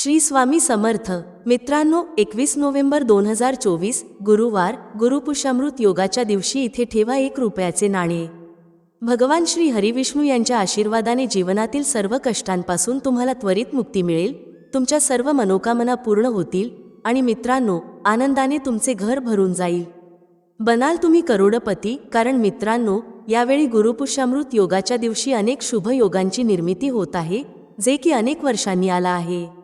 श्री स्वामी समर्थ. मित्रांनो एकवीस नोव्हेंबर दोन हजार चोवीस गुरुवार गुरुपुषामृत योगाच्या दिवशी इथे ठेवा एक रुपयाचे नाणे. भगवान श्री हरिविष्णू यांच्या आशीर्वादाने जीवनातील सर्व कष्टांपासून तुम्हाला त्वरित मुक्ती मिळेल तुमच्या सर्व मनोकामना पूर्ण होतील आणि मित्रांनो आनंदाने तुमचे घर भरून जाईल. बनाल तुम्ही करोडपती कारण मित्रांनो यावेळी गुरुपुषामृत योगाच्या दिवशी अनेक शुभ योगांची निर्मिती होत आहे जे की अनेक वर्षांनी आला आहे.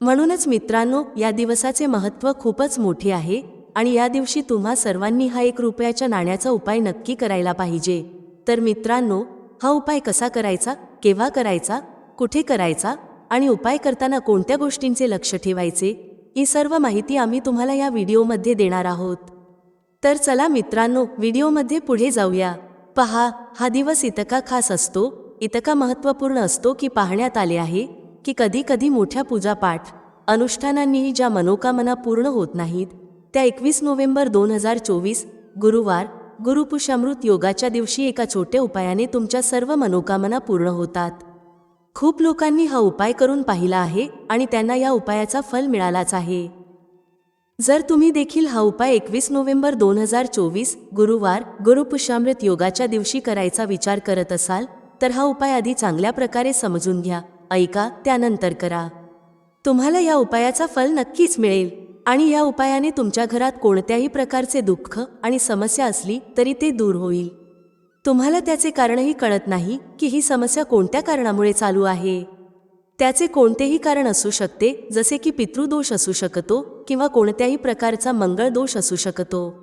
म्हणूनच मित्रांनो या दिवसाचे महत्त्व खूपच मोठे आहे आणि या दिवशी तुम्हा सर्वांनी हा एक रुपयाच्या नाण्याचा उपाय नक्की करायला पाहिजे. तर मित्रांनो हा उपाय कसा करायचा केव्हा करायचा कुठे करायचा आणि उपाय करताना कोणत्या गोष्टींचे लक्ष ठेवायचे ही सर्व माहिती आम्ही तुम्हाला या व्हिडिओमध्ये देणार आहोत. तर चला मित्रांनो व्हिडिओमध्ये पुढे जाऊया. पहा हा दिवस इतका खास असतो इतका महत्त्वपूर्ण असतो की पाहण्यात आले आहे की कधी कधी मोठ्या पूजापाठ अनुष्ठानांनीही ज्या मनोकामना पूर्ण होत नाहीत त्या एकवीस नोव्हेंबर दोन हजार चोवीस गुरुवार गुरुपुषामृत योगाच्या दिवशी एका छोट्या उपायाने तुमच्या सर्व मनोकामना पूर्ण होतात. खूप लोकांनी हा उपाय करून पाहिला आहे आणि त्यांना या उपायाचा फल मिळालाच आहे. जर तुम्ही देखील हा उपाय एकवीस नोव्हेंबर दोन हजार चोवीस गुरुवार गुरुपुषामृत योगाच्या दिवशी करायचा विचार करत असाल तर हा उपाय आधी चांगल्या प्रकारे समजून घ्या. ऐका त्यानंतर करा. तुम्हाला या उपायाचा फल नक्कीच मिळेल. आणि या उपायाने तुमच्या घरात कोणत्याही प्रकारचे दुःख आणि समस्या असली तरी ते दूर होईल. तुम्हाला त्याचे कारणही कळत नाही की ही समस्या कोणत्या कारणामुळे चालू आहे. त्याचे कोणतेही कारण असू शकते जसे की पितृदोष असू शकतो किंवा कोणत्याही प्रकारचा मंगळ दोष असू शकतो.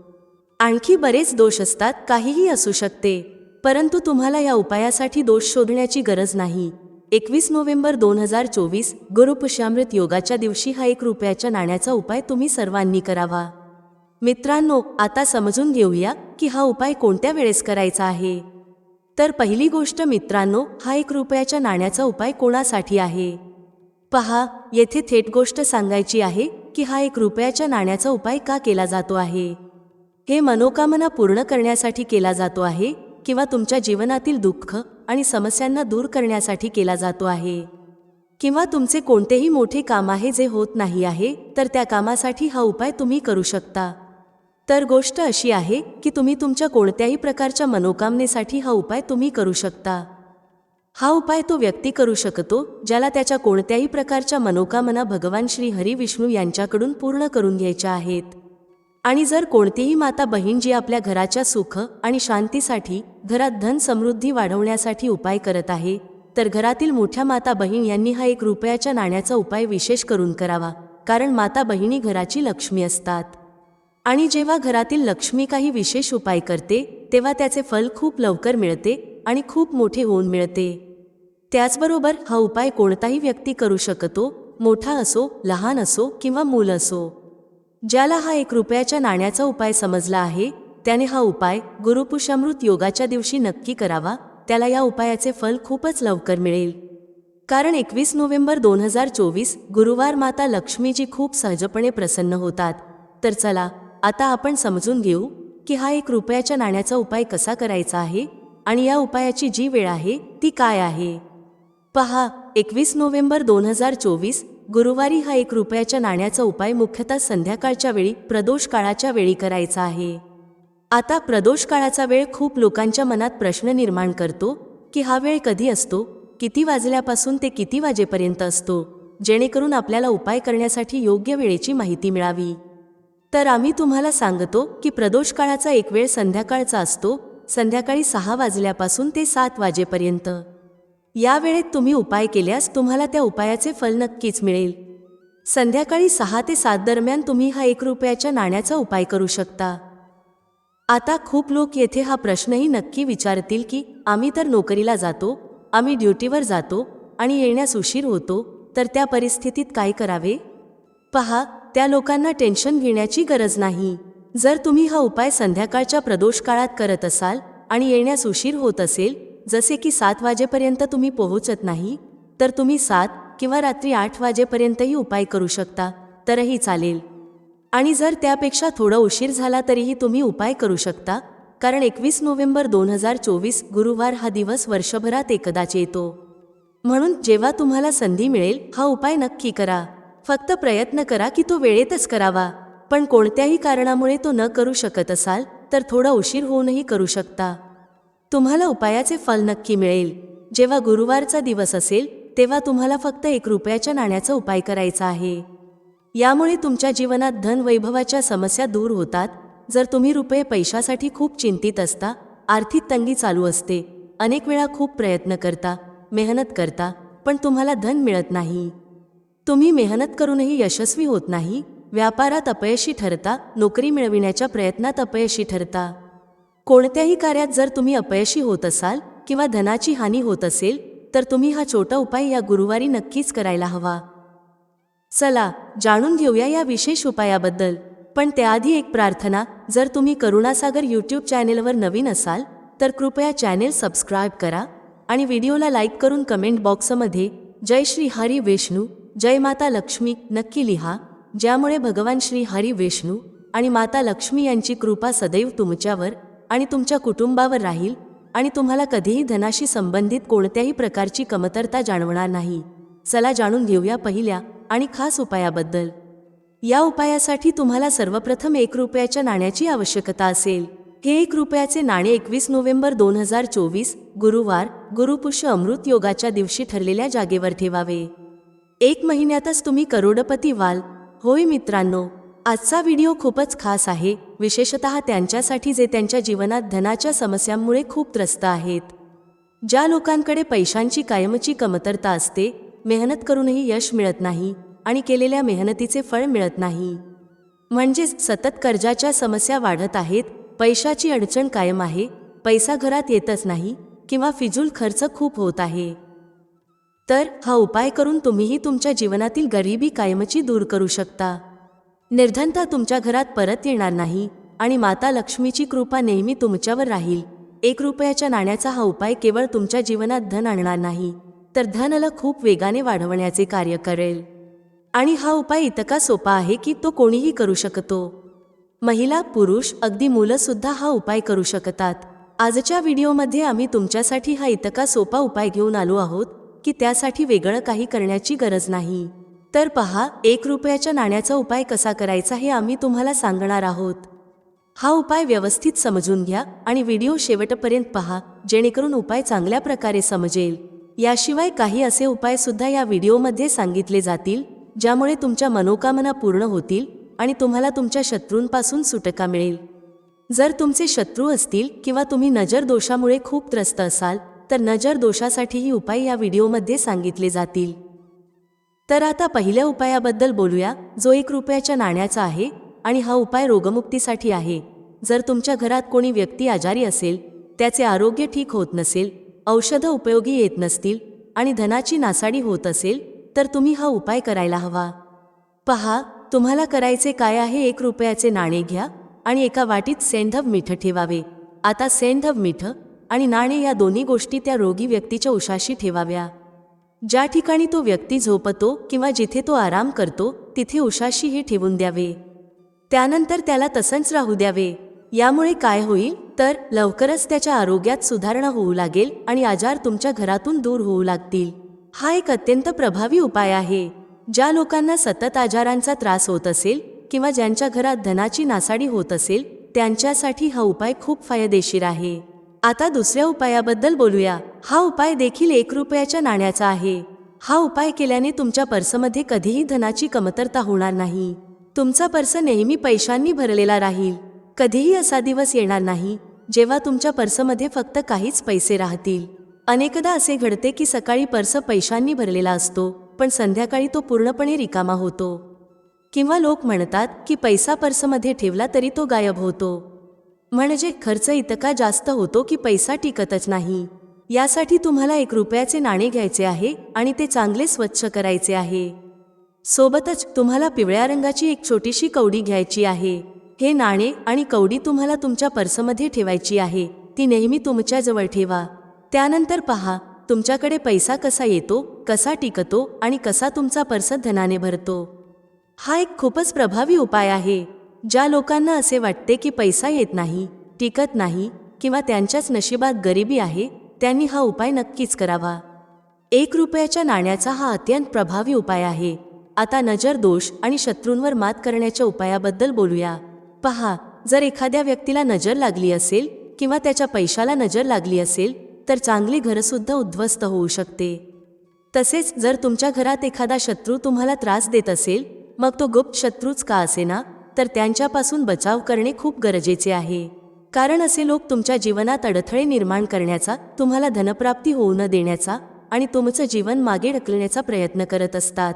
आणखी बरेच दोष असतात काहीही असू शकते परंतु तुम्हाला या उपायासाठी दोष शोधण्याची गरज नाही. एकवीस नोव्हेंबर दोन हजार चोवीस गुरुपुष्यामृत योगाच्या दिवशी हा एक रुपयाच्या नाण्याचा उपाय तुम्ही सर्वांनी करावा. मित्रांनो आता समजून घेऊया की हा उपाय कोणत्या वेळेस करायचा आहे. तर पहिली गोष्ट मित्रांनो हा एक रुपयाच्या नाण्याचा उपाय कोणासाठी आहे? पहा येथे थेट गोष्ट सांगायची आहे की हा एक रुपयाच्या नाण्याचा उपाय का केला जातो आहे? हे मनोकामना पूर्ण करण्यासाठी केला जातो आहे किंवा तुमच्या जीवनातील दुःख आणि समस्यांना दूर करण्यासाठी केला जातो आहे. किंवा तुमचे कोणतेही मोठे काम आहे जे होत नाही आहे तर त्या कामासाठी हा उपाय तुम्ही करू शकता. तर गोष्ट अशी आहे की तुम्ही तुमच्या कोणत्याही प्रकारच्या मनोकामनेसाठी हा उपाय तुम्ही करू शकता. हा उपाय तो व्यक्ती करू शकतो ज्याला त्याच्या कोणत्याही प्रकारच्या मनोकामना भगवान श्री हरी विष्णू यांच्याकडून पूर्ण करून घ्यायच्या आहेत. आणि जर कोणतीही माता बहीण जी आपल्या घराच्या सुख आणि शांतीसाठी घरात धन समृद्धी वाढवण्यासाठी उपाय करत आहे तर घरातील मोठ्या माता बहीण यांनी हा एक रुपयाच्या नाण्याचा उपाय विशेष करून करावा कारण माता बहिणी घराची लक्ष्मी असतात. आणि जेव्हा घरातील लक्ष्मी काही विशेष उपाय करते तेव्हा त्याचे फल खूप लवकर मिळते आणि खूप मोठे होऊन मिळते. त्याचबरोबर हा उपाय कोणताही व्यक्ती करू शकतो मोठा असो लहान असो किंवा मूल असो. ज्याला हा एक रुपयाच्या नाण्याचा उपाय समजला आहे त्याने हा उपाय गुरुपुषामृत योगाच्या दिवशी नक्की करावा त्याला या उपायाचे फल खूपच लवकर मिळेल. कारण एकवीस नोव्हेंबर दोन हजार चोवीस गुरुवार माता लक्ष्मीजी खूप सहजपणे प्रसन्न होतात. तर चला आता आपण समजून घेऊ की हा एक रुपयाच्या नाण्याचा उपाय कसा करायचा आहे आणि या उपायाची जी वेळ आहे ती काय आहे. पहा एकवीस नोव्हेंबर दोन हजार चोवीस गुरुवारी हा एक रुपयाच्या नाण्याचा उपाय मुख्यतः संध्याकाळच्या वेळी प्रदोष काळाच्या वेळी करायचा आहे. आता प्रदोष काळाचा वेळ खूप लोकांच्या मनात प्रश्न निर्माण करतो की हा वेळ कधी असतो किती वाजल्यापासून ते किती वाजेपर्यंत असतो जेणेकरून आपल्याला उपाय करण्यासाठी योग्य वेळेची माहिती मिळावी. तर आम्ही तुम्हाला सांगतो की प्रदोष काळाचा एक वेळ संध्याकाळचा असतो संध्याकाळी सहा वाजल्यापासून ते सात वाजेपर्यंत. या वेळेत तुम्ही उपाय केल्यास तुम्हाला त्या उपायाचे फल नक्कीच मिळेल. संध्याकाळी सहा ते सात दरम्यान तुम्ही हा एक रुपयाच्या नाण्याचा उपाय करू शकता. आता खूप लोक येथे हा प्रश्नही नक्की विचारतील की आम्ही तर नोकरीला जातो आम्ही ड्युटीवर जातो आणि येण्यास उशीर होतो तर त्या परिस्थितीत काय करावे? पहा त्या लोकांना टेन्शन घेण्याची गरज नाही. जर तुम्ही हा उपाय संध्याकाळच्या प्रदोष काळात करत असाल आणि येण्यास उशीर होत असेल जसे की सात वाजेपर्यंत तुम्ही पोहोचत नाही तर तुम्ही सात किंवा रात्री आठ वाजेपर्यंतही उपाय करू शकता तरही चालेल. आणि जर त्यापेक्षा थोडा उशीर झाला तरीही तुम्ही उपाय करू शकता कारण एकवीस नोव्हेंबर दोन हजार चोवीस गुरुवार हा दिवस वर्षभरात एकदाच येतो. म्हणून जेव्हा तुम्हाला संधी मिळेल हा उपाय नक्की करा. फक्त प्रयत्न करा की तो वेळेतच करावा. पण कोणत्याही कारणामुळे तो न करू शकत असाल तर थोडा उशीर होऊनही करू शकता. तुम्हाला उपायाचे फल नक्की मिळेल. जेव्हा गुरुवारचा दिवस असेल तेव्हा तुम्हाला फक्त एक रुपयाच्या नाण्याचा उपाय करायचा आहे. यामुळे तुमच्या जीवनात धनवैभवाच्या समस्या दूर होतात. जर तुम्ही रुपये पैशासाठी खूप चिंतित असता आर्थिक तंगी चालू असते. अनेक वेळा खूप प्रयत्न करता मेहनत करता पण तुम्हाला धन मिळत नाही. तुम्ही मेहनत करूनही यशस्वी होत नाही. व्यापारात अपयशी ठरता नोकरी मिळविण्याच्या प्रयत्नात अपयशी ठरता. कोणत्याही कार्यात जर तुम्ही अपयशी होत असाल किंवा धनाची हानी होत असेल तर तुम्ही हा छोटा उपाय या गुरुवारी नक्कीच करायला हवा. चला जाणून घेऊया या विशेष उपायाबद्दल. पण त्याआधी एक प्रार्थना जर तुम्ही करुणासागर यूट्यूब चॅनेलवर नवीन असाल तर कृपया चॅनेल सबस्क्राईब करा आणि व्हिडिओला लाईक करून कमेंट बॉक्समध्ये जय श्री हरी विष्णू जय माता लक्ष्मी नक्की लिहा ज्यामुळे भगवान श्री हरी विष्णू आणि माता लक्ष्मी यांची कृपा सदैव तुमच्यावर आणि तुमच्या कुटुंबावर राहील आणि तुम्हाला कधीही धनाशी संबंधित कोणत्याही प्रकारची कमतरता जाणवणार नाही. चला जाणून घेऊया पहिल्या आणि खास उपायाबद्दल. या उपायासाठी तुम्हाला सर्वप्रथम एक रुपयाच्या नाण्याची आवश्यकता असेल. हे एक रुपयाचे नाणे एकवीस नोव्हेंबर दोन हजार चोवीस गुरुवार गुरुपुष्य अमृत योगाच्या दिवशी ठरलेल्या जागेवर ठेवावे. एक महिन्यातच तुम्ही करोडपती व्हाल. होय मित्रांनो आजचा व्हिडिओ खूपच खास आहे. विशेषतः त्यांच्यासाठी जे त्यांच्या जीवनात धनाच्या समस्यांमुळे खूप त्रस्त आहेत. ज्या लोकांकडे पैशांची कायमची कमतरता असते मेहनत करूनही यश मिळत नाही आणि केलेल्या मेहनतीचे फळ मिळत नाही. म्हणजेच सतत कर्जाच्या समस्या वाढत आहेत पैशाची अडचण कायम आहे पैसा घरात येतच नाही किंवा फिजूल खर्च खूप होत आहे. तर हा उपाय करून तुम्हीही तुमच्या जीवनातील गरिबी कायमची दूर करू शकता. निर्धनता तुमच्या घरात परत येणार नाही आणि माता लक्ष्मीची कृपा नेहमी तुमच्यावर राहील. एक रुपयाच्या नाण्याचा हा उपाय केवळ तुमच्या जीवनात धन आणणार नाही तर धनला खूप वेगाने वाढवण्याचे कार्य करेल. आणि हा उपाय इतका सोपा आहे की तो कोणीही करू शकतो. महिला पुरुष अगदी मुलंसुद्धा हा उपाय करू शकतात. आजच्या व्हिडिओमध्ये आम्ही तुमच्यासाठी हा इतका सोपा उपाय घेऊन आलो आहोत की त्यासाठी वेगळं काही करण्याची गरज नाही. तर पहा एक रुपयाच्या नाण्याचा उपाय कसा करायचा हे आम्ही तुम्हाला सांगणार आहोत. हा उपाय व्यवस्थित समजून घ्या आणि व्हिडिओ शेवटपर्यंत पहा जेणेकरून उपाय चांगल्या प्रकारे समजेल. याशिवाय काही असे उपाय सुद्धा या व्हिडिओमध्ये सांगितले जातील ज्यामुळे तुमच्या मनोकामना पूर्ण होतील आणि तुम्हाला तुमच्या शत्रूंपासून सुटका मिळेल. जर तुमचे शत्रू असतील किंवा तुम्ही नजर दोषामुळे खूप त्रस्त असाल तर नजर दोषासाठीही उपाय या व्हिडिओमध्ये सांगितले जातील. तर आता पहिल्या उपायाबद्दल बोलूया. जो एक रुपयाच्या नाण्याचा आहे आणि हा उपाय रोगमुक्तीसाठी आहे. जर तुमच्या घरात कोणी व्यक्ती आजारी असेल त्याचे आरोग्य ठीक होत नसेल औषधं उपयोगी येत नसतील आणि धनाची नासाडी होत असेल तर तुम्ही हा उपाय करायला हवा. पहा तुम्हाला करायचे काय आहे एक रुपयाचे नाणे घ्या आणि एका वाटीत सेंधव मीठ ठेवावे. आता सेंधव मीठ आणि नाणे या दोन्ही गोष्टी त्या रोगी व्यक्तीच्या उशाशी ठेवाव्या. ज्या ठिकाणी तो व्यक्ती झोपतो किंवा जिथे तो आराम करतो तिथे उशाशी हे ठेवून द्यावे. त्यानंतर त्याला तसंच राहू द्यावे. यामुळे काय होईल? तर लवकरच त्याच्या आरोग्यात सुधारणा होऊ लागेल आणि आजार तुमच्या घरातून दूर होऊ लागतील. हा एक अत्यंत प्रभावी उपाय आहे. ज्या लोकांना सतत आजारांचा त्रास होत असेल किंवा ज्यांच्या घरात धनाची नासाडी होत असेल त्यांच्यासाठी हा उपाय खूप फायदेशीर आहे. आता दुसऱ्या उपायाबद्दल बोलूया. हा उपाय देखील एक रुपयाच्या नाण्याचा आहे. हा उपाय केल्याने तुमच्या पर्समध्ये कधीही धनाची कमतरता होणार नाही. तुमचा पर्स नेहमी पैशांनी भरलेला राहील. कधीही असा दिवस येणार नाही जेव्हा तुमच्या पर्समध्ये फक्त काहीच पैसे राहतील. अनेकदा असे घडते की सकाळी पर्स पैशांनी भरलेला असतो पण संध्याकाळी तो पूर्णपणे रिकामा होतो. किंवा लोक म्हणतात की पैसा पर्समध्ये ठेवला तरी तो गायब होतो. म्हणजे खर्च इतका जास्त होतो की पैसा टिकतच नाही. यासाठी तुम्हाला एक रुपयाचे नाणे घ्यायचे आहे आणि ते चांगले स्वच्छ करायचे आहे. सोबतच तुम्हाला पिवळ्या रंगाची एक छोटीशी कवडी घ्यायची आहे. हे नाणे आणि कवडी तुम्हाला तुमच्या पर्समध्ये ठेवायची आहे. ती नेहमी तुमच्याजवळ ठेवा. त्यानंतर पहा तुमच्याकडे पैसा कसा येतो कसा टिकतो आणि कसा तुमचा पर्स धनाने भरतो. हा एक खूपच प्रभावी उपाय आहे. ज्या लोकांना असे वाटते की पैसा येत नाही टिकत नाही किंवा त्यांच्याच नशिबात गरिबी आहे त्यांनी हा उपाय नक्कीच करावा. एक रुपयाच्या नाण्याचा हा अत्यंत प्रभावी उपाय आहे. आता नजर दोष आणि शत्रूंवर मात करण्याच्या उपायाबद्दल बोलूया. पहा जर एखाद्या व्यक्तीला नजर लागली असेल किंवा त्याच्या पैशाला नजर लागली असेल तर चांगली घरंसुद्धा उद्ध्वस्त होऊ शकते. तसेच जर तुमच्या घरात एखादा शत्रू तुम्हाला त्रास देत असेल मग तो गुप्त शत्रूच का असेना? तर त्यांच्यापासून बचाव करणे खूप गरजेचे आहे. कारण असे लोक तुमच्या जीवनात अडथळे निर्माण करण्याचा तुम्हाला धनप्राप्ती होऊ न देण्याचा आणि तुमचं जीवन मागे ढकलण्याचा प्रयत्न करत असतात.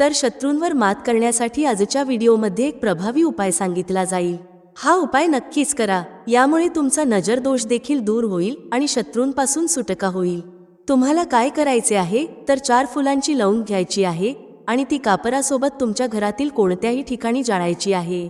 तर शत्रूंवर मात करण्यासाठी आजच्या व्हिडिओमध्ये एक प्रभावी उपाय सांगितला जाईल. हा उपाय नक्कीच करा यामुळे तुमचा नजर दोष देखील दूर होईल आणि शत्रूंपासून सुटका होईल. तुम्हाला काय करायचे आहे तर चार फुलांची लवंग घ्यायची आहे आणि ती कापरासोबत तुमच्या घरातील कोणत्याही ठिकाणी जाळायची आहे.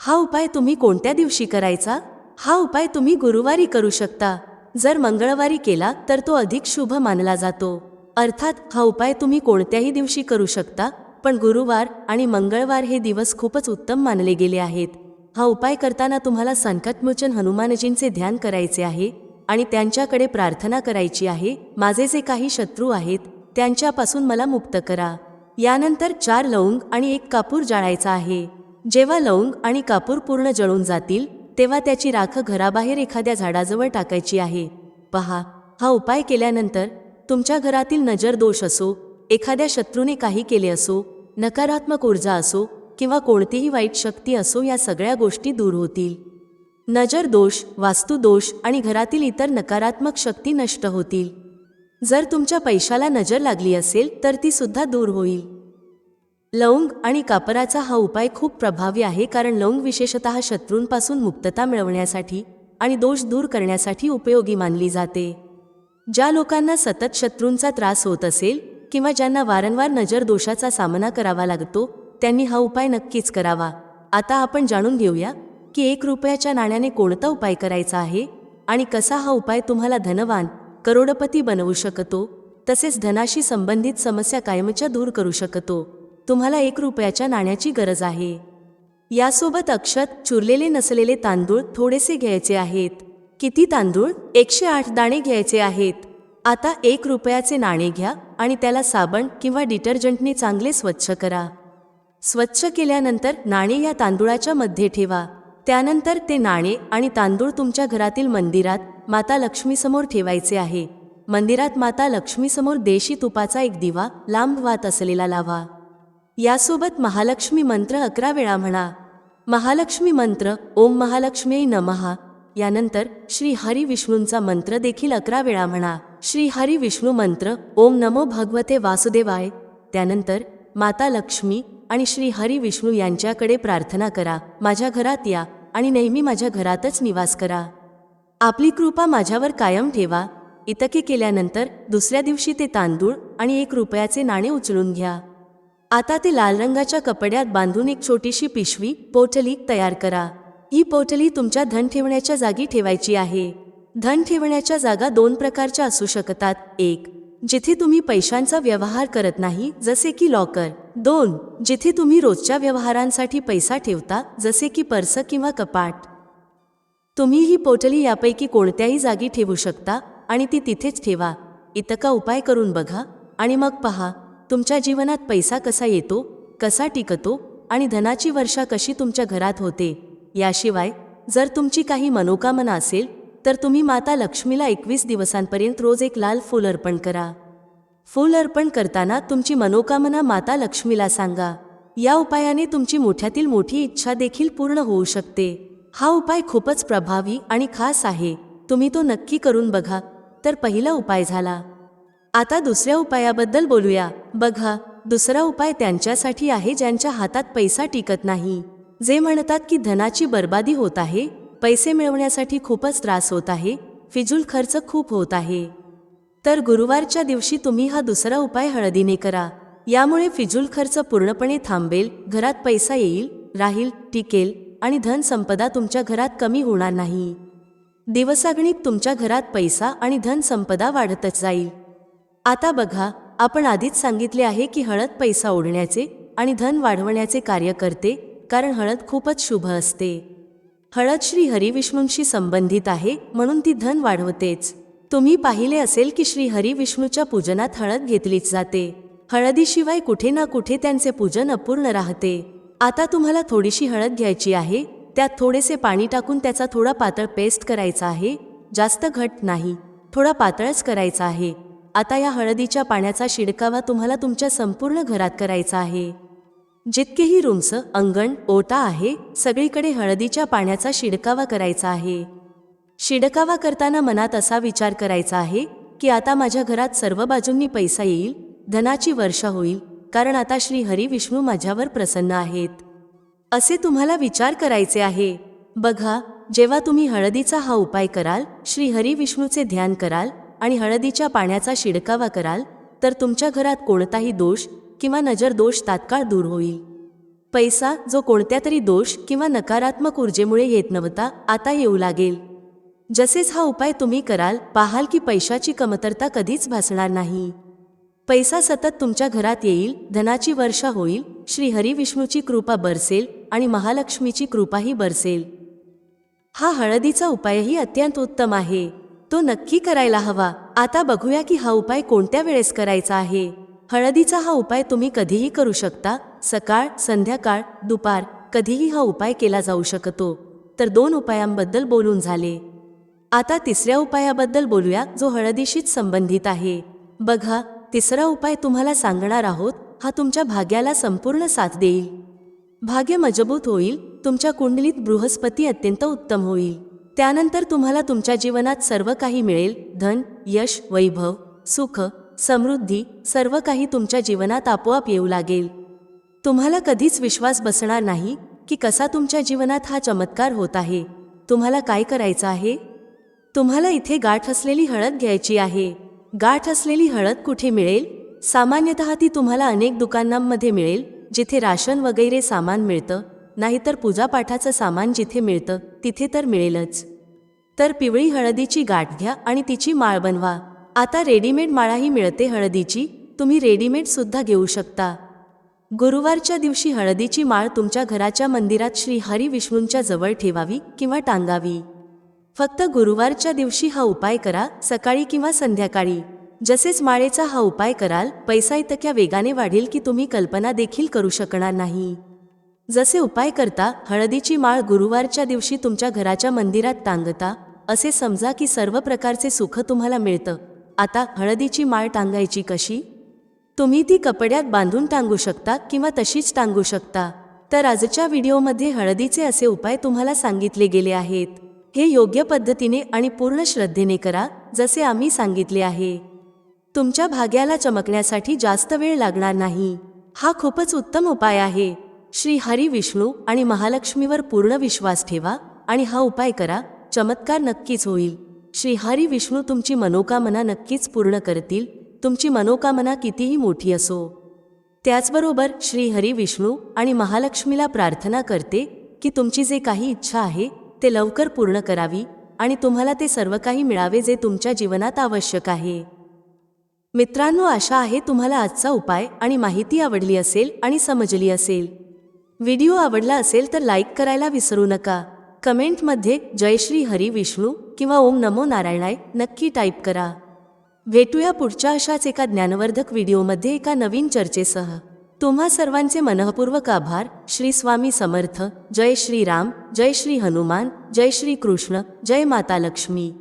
हा उपाय तुम्ही कोणत्या दिवशी करायचा? हा उपाय तुम्ही गुरुवारी करू शकता. जर मंगळवारी केला तर तो अधिक शुभ मानला जातो. अर्थात हा उपाय तुम्ही कोणत्याही दिवशी करू शकता पण गुरुवार आणि मंगळवार हे दिवस खूपच उत्तम मानले गेले आहेत. हा उपाय करताना तुम्हाला संकटमोचन हनुमानजींचे ध्यान करायचे आहे आणि त्यांच्याकडे प्रार्थना करायची आहे. माझे जे काही शत्रू आहेत त्यांच्यापासून मला मुक्त करा. यानंतर चार लवंग आणि एक कापूर जाळायचा आहे. जेव्हा लवंग आणि कापूर पूर्ण जळून जातील तेव्हा त्याची राख घराबाहेर एखाद्या झाडाजवळ टाकायची आहे. पहा हा उपाय केल्यानंतर तुमच्या घरातील नजर दोष असो एखाद्या शत्रूने काही केले असो नकारात्मक ऊर्जा असो किंवा कोणतीही वाईट शक्ती असो या सगळ्या गोष्टी दूर होतील. नजर दोष वास्तुदोष आणि घरातील इतर नकारात्मक शक्ती नष्ट होतील. जर तुमच्या पैशाला नजर लागली असेल तर ती सुद्धा दूर होईल. लवंग आणि कापराचा हा उपाय खूप प्रभावी आहे कारण लवंग विशेषतः शत्रूंपासून मुक्तता मिळवण्यासाठी आणि दोष दूर करण्यासाठी उपयोगी मानली जाते. ज्या लोकांना सतत शत्रूंचा त्रास होत असेल किंवा ज्यांना वारंवार नजर दोषाचा सामना करावा लागतो त्यांनी हा उपाय नक्कीच करावा. आता आपण जाणून घेऊया की एक रुपयाच्या नाण्याने कोणता उपाय करायचा आहे आणि कसा हा उपाय तुम्हाला धनवान करोडपती बनवू शकतो तसेच धनाशी संबंधित समस्या कायमच्या दूर करू शकतो. तुम्हाला एक रुपयाच्या नाण्याची गरज आहे. यासोबत अक्षत चुरलेले नसलेले तांदूळ थोडेसे घ्यायचे आहेत. किती तांदूळ? एकशे आठ दाणे घ्यायचे आहेत. आता एक रुपयाचे नाणे घ्या आणि त्याला साबण किंवा डिटर्जंटने चांगले स्वच्छ करा. स्वच्छ केल्यानंतर नाणे या तांदूळाच्या मध्ये ठेवा. त्यानंतर ते नाणे आणि तांदूळ तुमच्या घरातील मंदिरात माता लक्ष्मीसमोर ठेवायचे आहे. मंदिरात माता लक्ष्मीसमोर देशी तुपाचा एक दिवा लांब वात असलेला लावा. यासोबत महालक्ष्मी मंत्र अकरा वेळा म्हणा. महालक्ष्मी मंत्र ओम महालक्ष्मी नमहा यानंतर श्री हरी विष्णूंचा मंत्र देखील अकरा वेळा म्हणा. श्री हरी विष्णू मंत्र ओम नमो भगवते वासुदेवाय. त्यानंतर माता लक्ष्मी आणि श्री हरी विष्णू यांच्याकडे प्रार्थना करा. माझ्या घरात या आणि नेहमी माझ्या घरातच निवास करा. आपली कृपा माझ्यावर कायम ठेवा. इतके केल्यानंतर दुसऱ्या दिवशी ते तांदूळ आणि एक रुपयाचे नाणे उचलून घ्या. आता ते लाल रंगाच्या कपड्यात बांधून एक छोटीशी पिशवी पोटली तयार करा. ही पोटली तुमच्या धन ठेवण्याच्या जागी ठेवायची आहे. धन ठेवण्याच्या जागा दोन प्रकारच्या असू शकतात. एक जिथे तुम्ही पैशांचा व्यवहार करत नाही जसे की लॉकर. दोन जिथे तुम्ही रोजच्या व्यवहारांसाठी पैसा ठेवता जसे की पर्स किंवा कपाट. तुम्ही ही पोटली यापैकी कोणत्याही जागी ठेवू शकता आणि ती तिथेच ठेवा. इतका उपाय करून बघा. आणि मग पहा तुमच्या जीवनात पैसा कसा येतो कसा टिकतो आणि धनाची वर्षा कशी तुमच्या घरात होते याशिवाय जर तुमची काही मनोकामना असेल तर तुम्ही माता लक्ष्मीला एकवीस दिवसांपर्यंत रोज एक लाल फूल अर्पण करा. फूल अर्पण करताना तुमची मनोकामना माता लक्ष्मीला सांगा. या उपायाने तुमची मोठ्यातील मोठी इच्छा देखील पूर्ण होऊ शकते. हा उपाय खूपच प्रभावी आणि खास आहे. तुम्ही तो नक्की करून बघा. तर पहिला उपाय झाला. आता दुसऱ्या उपायाबद्दल बोलूया. बघा दुसरा उपाय त्यांच्यासाठी आहे ज्यांच्या हातात पैसा टिकत नाही. जे म्हणतात की धनाची बर्बादी होत आहे पैसे मिळवण्यासाठी खूपच त्रास होत आहे फिजूल खर्च खूप होत आहे. तर गुरुवारच्या दिवशी तुम्ही हा दुसरा उपाय हळदीने करा. यामुळे फिजूल खर्च पूर्णपणे थांबेल घरात पैसा येईल राहील टिकेल आणि धनसंपदा तुमच्या घरात कमी होणार नाही. दिवसागणिक तुमच्या घरात पैसा आणि धनसंपदा वाढतच जाईल. आता बघा आपण आधीच सांगितले आहे की हळद पैसा ओढण्याचे आणि धन वाढवण्याचे कार्य करते कारण हळद खूपच शुभ असते. हळद श्री हरिविष्णूंशी संबंधित आहे म्हणून ती धन वाढवतेच. तुम्ही पाहिले असेल की श्री हरिविष्णूच्या पूजनात हळद घेतलीच जाते. हळदीशिवाय कुठे ना कुठे त्यांचे पूजन अपूर्ण राहते. आता तुम्हाला थोडीशी हळद घ्यायची आहे त्यात थोडेसे पाणी टाकून त्याचा थोडा पातळ पेस्ट करायचा आहे जास्त घट नाही थोडा पातळच करायचा आहे. आता या हळदीच्या पाण्याचा शिडकावा तुम्हाला तुमच्या संपूर्ण घरात करायचा आहे. जितकेही रूम्स अंगण ओटा आहे सगळीकडे हळदीच्या पाण्याचा शिडकावा करायचा आहे. शिडकावा करताना मनात असा विचार करायचा आहे की आता माझ्या घरात सर्व बाजूंनी पैसा येईल धनाची वर्षा होईल कारण आता श्री हरी विष्णू माझ्यावर प्रसन्न आहेत. असे तुम्हाला विचार करायचे आहे. बघा जेव्हा तुम्ही हळदीचा हा उपाय कराल श्री हरी विष्णूचे ध्यान कराल आणि हळदीच्या पाण्याचा शिडकावा कराल तर तुमच्या घरात कोणताही दोष किंवा नजर दोष तात्काळ दूर होईल. पैसा जो कोणत्या तरी दोष किंवा नकारात्मक ऊर्जेमुळे येत नव्हता आता येऊ लागेल. जसेच हा उपाय तुम्ही कराल पाहाल की पैशाची कमतरता कधीच भासणार नाही. पैसा सतत तुमच्या घरात येईल धनाची वर्षा होईल श्रीहरी विष्णूची कृपा बरसेल आणि महालक्ष्मीची कृपाही बरसेल. हा हळदीचा उपायही अत्यंत उत्तम आहे. तो नक्की करायला हवा. आता बघूया की हा उपाय कोणत्या वेळेस करायचा आहे. हळदीचा हा उपाय तुम्ही कधीही करू शकता. सकाळ संध्याकाळ दुपार कधीही हा उपाय केला जाऊ शकतो. तर दोन उपायांबद्दल बोलून झाले. आता तिसऱ्या उपायाबद्दल बोलूया जो हळदीशीच संबंधित आहे. बघा तिसरा उपाय तुम्हाला सांगणार आहोत हा तुमच्या भाग्याला संपूर्ण साथ देईल. भाग्य मजबूत होईल तुमच्या कुंडलीत बृहस्पती अत्यंत उत्तम होईल. त्यानंतर तुम्हाला तुमच्या जीवनात सर्व काही मिळेल धन यश वैभव सुख समृद्धी सर्व काही तुमच्या जीवनात आपोआप येऊ लागेल. तुम्हाला कधीच विश्वास बसणार नाही की कसा तुमच्या जीवनात हा चमत्कार होत आहे. तुम्हाला काय करायचं आहे? तुम्हाला इथे गाठ असलेली हळद घ्यायची आहे. गाठ असलेली हळद कुठे मिळेल? सामान्यतः ती तुम्हाला अनेक दुकानांमध्ये मिळेल जिथे राशन वगैरे सामान मिळतं नाहीतर पूजापाठाचं सामान जिथे मिळतं तिथे तर मिळेलच. तर पिवळी हळदीची गाठ घ्या आणि तिची माळ बनवा. आता रेडीमेड माळाही मिळते हळदीची तुम्ही रेडीमेड सुद्धा घेऊ शकता. गुरुवारच्या दिवशी हळदीची माळ तुमच्या घराच्या मंदिरात श्री हरी विष्णूंच्या जवळ ठेवावी किंवा टांगावी. फक्त गुरुवारच्या दिवशी हा उपाय करा सकाळी किंवा संध्याकाळी. जसेच माळेचा हा उपाय कराल पैसा इतक्या वेगाने वाढेल की तुम्ही कल्पना देखील करू शकणार नाही. जसे उपाय करता हळदीची माळ गुरुवारच्या दिवशी तुमच्या घराच्या मंदिरात टांगता असे समजा की सर्व प्रकारचे सुख तुम्हाला मिळतं. आता हळदीची माळ टांगायची कशी? तुम्ही ती कपड्यात बांधून टांगू शकता किंवा तशीच टांगू शकता. तर आजच्या व्हिडिओमध्ये हळदीचे असे उपाय तुम्हाला सांगितले गेले आहेत. हे योग्य पद्धतीने आणि पूर्ण श्रद्धेने करा जसे आम्ही सांगितले आहे. तुमच्या भाग्याला चमकण्यासाठी जास्त वेळ लागणार नाही. हा खूपच उत्तम उपाय आहे. श्री हरी विष्णू आणि महालक्ष्मीवर पूर्ण विश्वास ठेवा आणि हा उपाय करा. चमत्कार नक्कीच होईल. श्री हरी विष्णू तुमची मनोकामना नक्कीच पूर्ण करतील. तुमची मनोकामना कितीही मोठी असो. त्याचबरोबर श्री हरी विष्णू आणि महालक्ष्मीला प्रार्थना करते की तुमची जे काही इच्छा आहे ते लवकर पूर्ण करावी आणि तुम्हाला ते सर्व काही मिळावे जे तुमच्या जीवनात आवश्यक आहे. मित्रांनो आशा आहे तुम्हाला आजचा उपाय आणि माहिती आवडली असेल आणि समजली असेल. व्हिडिओ आवडला असेल तर लाईक करायला विसरू नका. कमेंटमध्ये जय श्री हरी विष्णू किंवा ओम नमो नारायणाय नक्की टाईप करा. भेटूया पुढच्या अशाच एका ज्ञानवर्धक व्हिडिओमध्ये एका नवीन चर्चेसह. तुम्हा सर्वांचे मनःपूर्वक आभार. श्री स्वामी समर्थ. जय श्री राम. जय श्री हनुमान. जय श्री कृष्ण. जय माता लक्ष्मी.